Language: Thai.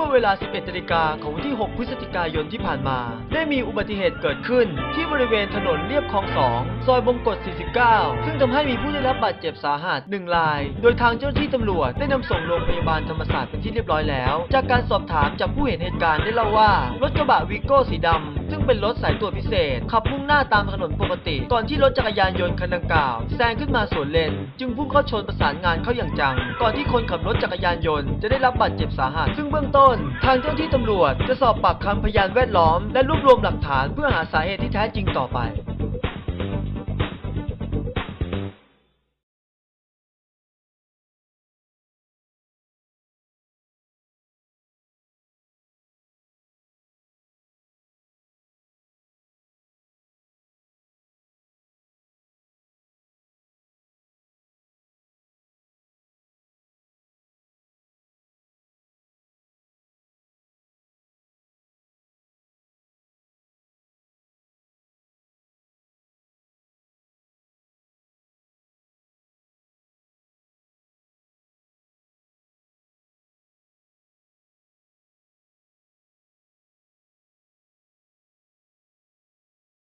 มื่อเวลา 11นาฬิกาของวันที่ 6 พฤศจิกายนที่ผ่านมา ได้มีอุบัติเหตุเกิดขึ้น ที่บริเวณถนนเลียบคลอง2ซอยบงกฎ 49 ซึ่งทำให้มีผู้ได้รับบาดเจ็บสาหัส1ราย โดยทางเจ้าหน้าที่ตำรวจได้นำส่งโรงพยาบาลธรรมศาสตร์เป็นที่เรียบร้อยแล้ว จากการสอบถามจากผู้เห็นเหตุการณ์ได้เล่าว่ารถกระบะวีโก้สีดำ ซึ่งเป็นรถสายตรวจพิเศษ ขับมุ่งหน้าตามถนนปกติ ก่อนที่รถจักรยานยนต์คันดังกล่าวแซงขึ้นมาสวนเลน จึงพุ่งเข้าชนประสานงานเข้าอย่างจัง ก่อนที่คนขับรถจักรยานยนต์จะได้รับบาดเจ็บสาหัส ซึ่งเบื้องต้น ทางเจ้าหน้าที่ตำรวจจะสอบปากคำพยานแวดล้อม และรวบรวมหลักฐานเพื่อหาสาเหตุที่แท้จริงต่อไป